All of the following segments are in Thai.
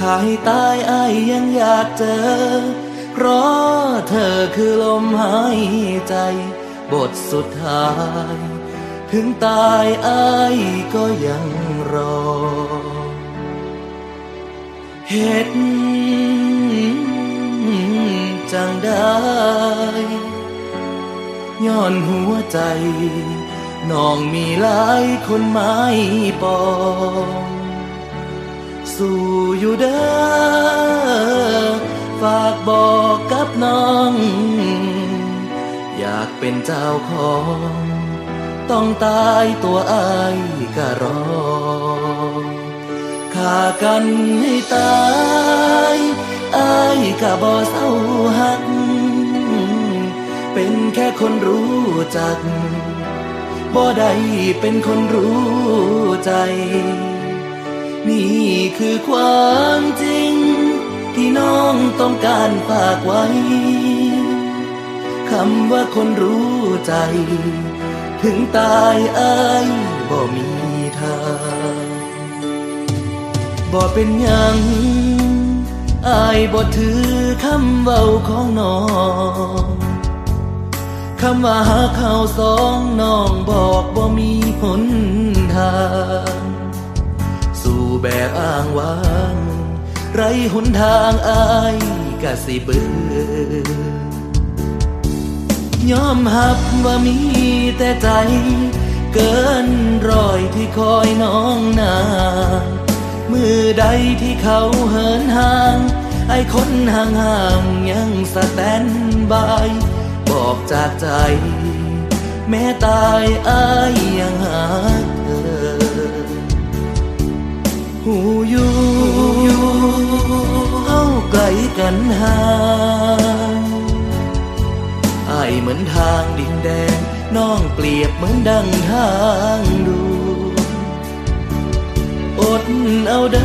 ขายตายอายยังอยากเจอ เพราะเธอคือลมหายใจ บทสุดท้าย ถึงตายอายก็ยังรอ เหตุจังได้ย้อนหัวใจน้องมีหลายคนไม้ปอง สู่อยู่เด้อฝากบอกกับน้อง อยากเป็นเจ้าของ ต้องตายตัวอายก็รอฆ่ากันให้ตายอายก็บ่เศร้าหัก เป็นแค่คนรู้จักบ่ได้เป็นคนรู้ใจ นี่ คือความจริง ที่น้องต้องการฝากไว้ คำว่าคนรู้ใจ ถึงตายอายบ่มีทางบ่เป็นยังอายบ่ถือคำเว้าของน้องคำว่าหาเขาวสองน้องบอกบ่มีหน แบบอ้างว้าง ไรหนทางอายกะสิเบื่อยอมหับว่ามีแต่ใจ เกินรอยที่คอยน้องนางมือใดที่เขาเหินห่าง ไอ้คนห่างห่างๆยังสแตนบาย บอกจากใจ แม้ตายอายยังหาเธอ หูอยู่เข้าไกลกันห่างอายเหมือนทางดินแดง น้องเปรียบเหมือนดังทางดูอดเอาเด้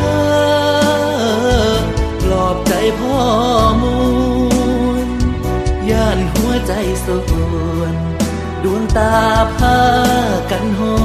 อปลอบใจพ่อมูลย่านหัวใจส่วน ดวงตาพากันหอ